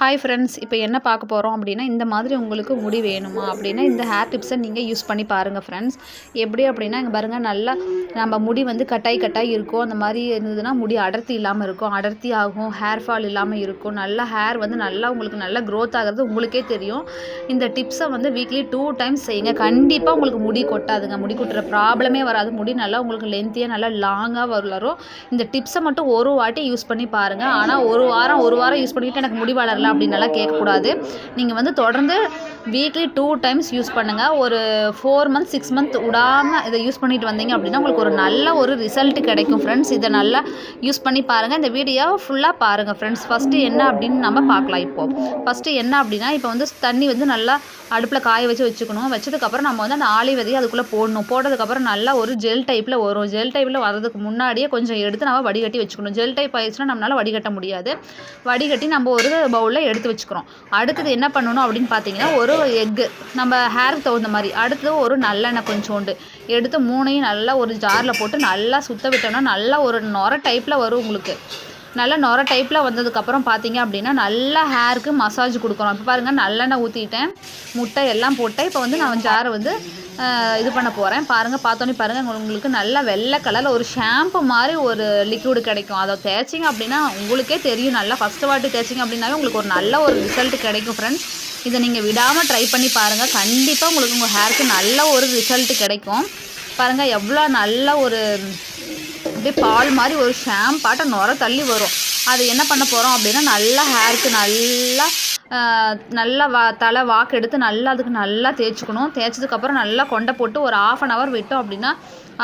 Hi friends இப்போ என்ன பார்க்க போகிறோம் அப்படின்னா இந்த மாதிரி உங்களுக்கு முடி வேணுமா அப்படின்னா இந்த ஹேர் டிப்ஸை நீங்கள் யூஸ் பண்ணி பாருங்கள் ஃப்ரெண்ட்ஸ் எப்படி அப்படின்னா இங்கே பாருங்கள் நல்லா நம்ம முடி வந்து கட்டாய் கட்டாய் இருக்கும். அந்த மாதிரி இருந்ததுன்னா முடி அடர்த்தி இல்லாமல் இருக்கும். அடர்த்தி ஆகும் ஹேர் ஃபால் இல்லாமல் இருக்கும். நல்லா ஹேர் வந்து நல்லா உங்களுக்கு நல்லா க்ரோத் ஆகிறது உங்களுக்கே தெரியும். இந்த டிப்ஸை வந்து வீக்லி டூ டைம்ஸ் செய்யுங்க. கண்டிப்பாக உங்களுக்கு முடி கொட்டாதுங்க. முடி கொட்டுற ப்ராப்ளமே வராது. முடி நல்லா உங்களுக்கு லென்த்தியாக நல்லா லாங்காக வளரும். இந்த டிப்ஸை மட்டும் ஒரு வாட்டி யூஸ் பண்ணி பாருங்கள் ஆனால் ஒரு வாரம் ஒரு வாரம் யூஸ் பண்ணிக்கிட்டு எனக்கு முடி வளரல அப்படின்னலாம் கேட்கக்கூடாது. நீங்கள் வந்து தொடர்ந்து வீக்லி டூ டைம்ஸ் யூஸ் பண்ணுங்கள் ஒரு ஃபோர் மந்த் சிக்ஸ் மந்த் விடாமல் இதை யூஸ் பண்ணிட்டு வந்தீங்க அப்படின்னா உங்களுக்கு ஒரு நல்ல ஒரு ரிசல்ட் கிடைக்கும் ஃப்ரெண்ட்ஸ் இதை நல்லா யூஸ் பண்ணி பாருங்கள் இந்த வீடியோ ஃபுல்லாக பாருங்கள் ஃப்ரெண்ட்ஸ் ஃபஸ்ட்டு என்ன அப்படின்னு நம்ம பார்க்கலாம் இப்போது ஃபஸ்ட்டு என்ன அப்படின்னா இப்போ வந்து தண்ணி வந்து நல்லா அடுப்பில் காய வச்சு வச்சுக்கணும். வச்சதுக்கப்புறம் நம்ம வந்து அந்த ஆளி விதையை அதுக்குள்ளே போடணும். போட்டதுக்கப்புறம் நல்லா ஒரு ஜெல் டைப்பில் வரும். ஜெல் டைப்பில் வரதுக்கு முன்னாடியே கொஞ்சம் எடுத்து நம்ம வடிகட்டி வச்சுக்கணும். ஜெல் டைப் ஆயிடுச்சுன்னா நம்மளால் வடிகட்ட முடியாது. வடிகட்டி நம்ம ஒரு பவுலில் எடுத்து வச்சுக்கிறோம். அடுத்தது என்ன பண்ணணும் அப்படின்னு பார்த்தீங்கன்னா ஒரு எக்கு நம்ம ஹேருக்கு தகுந்த மாதிரி. அடுத்தது ஒரு நல்லெண்ணெய் கொஞ்சோண்டு. எடுத்து மூணையும் நல்லா ஒரு ஜாரில் போட்டு நல்லா சுத்த விட்டோம்னா நல்லா ஒரு நொர டைப்பில் வரும் உங்களுக்கு. நல்லா நொர டைப்பில் வந்ததுக்கப்புறம் பார்த்தீங்க அப்படின்னா நல்லா ஹேருக்கு மசாஜ் கொடுக்குறோம் இப்போ பாருங்கள் நல்லெண்ணெய் ஊற்றிட்டேன் முட்டை எல்லாம் போட்டேன். இப்போ வந்து நான் ஜாரை வந்து இது பண்ண போகிறேன் பாருங்கள் பார்த்தோன்னே பாருங்கள் உங்களுக்கு நல்லா வெள்ளை கலரில் ஒரு ஷாம்பு மாதிரி ஒரு லிக்விடு கிடைக்கும். அதை தேய்ச்சிங்க அப்படின்னா உங்களுக்கே தெரியும். நல்லா ஃபஸ்ட்டு வாட்டி தேய்ச்சிங்க அப்படின்னாவே உங்களுக்கு ஒரு நல்ல ஒரு ரிசல்ட் கிடைக்கும் ஃப்ரெண்ட்ஸ் இதை நீங்கள் விடாமல் ட்ரை பண்ணி பாருங்கள் கண்டிப்பாக உங்களுக்கு உங்கள் ஹேருக்கு நல்ல ஒரு ரிசல்ட் கிடைக்கும். பாருங்கள் எவ்வளோ நல்ல ஒரு அப்படியே பால் மாதிரி ஒரு ஷாம்பாட்டை நுர தள்ளி வரும். அது என்ன பண்ண போகிறோம் அப்படின்னா நல்லா ஹேருக்கு நல்லா நல்லா வா தலை வாக்கு எடுத்து நல்லா அதுக்கு நல்லா தேய்ச்சிக்கணும். தேய்ச்சதுக்கப்புறம் நல்லா கொண்டை போட்டு ஒரு ஆஃப் அன் ஹவர் விட்டோம் அப்படின்னா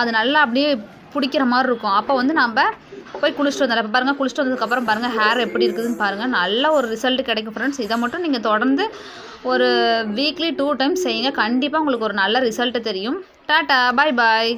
அது நல்லா அப்படியே பிடிக்கிற மாதிரி இருக்கும். அப்போ வந்து நம்ம போய் குளிச்சுட்டு வந்தால் இப்போ பாருங்கள் குளிச்சுட்டு வந்ததுக்கப்புறம் பாருங்கள் ஹேர் எப்படி இருக்குதுன்னு பாருங்கள் நல்ல ஒரு ரிசல்ட் கிடைக்கும் ஃப்ரெண்ட்ஸ் இதை மட்டும் நீங்கள் தொடர்ந்து ஒரு வீக்லி டூ டைம்ஸ் செய்யுங்க. கண்டிப்பாக உங்களுக்கு ஒரு நல்ல ரிசல்ட்டு தெரியும். Tata bye bye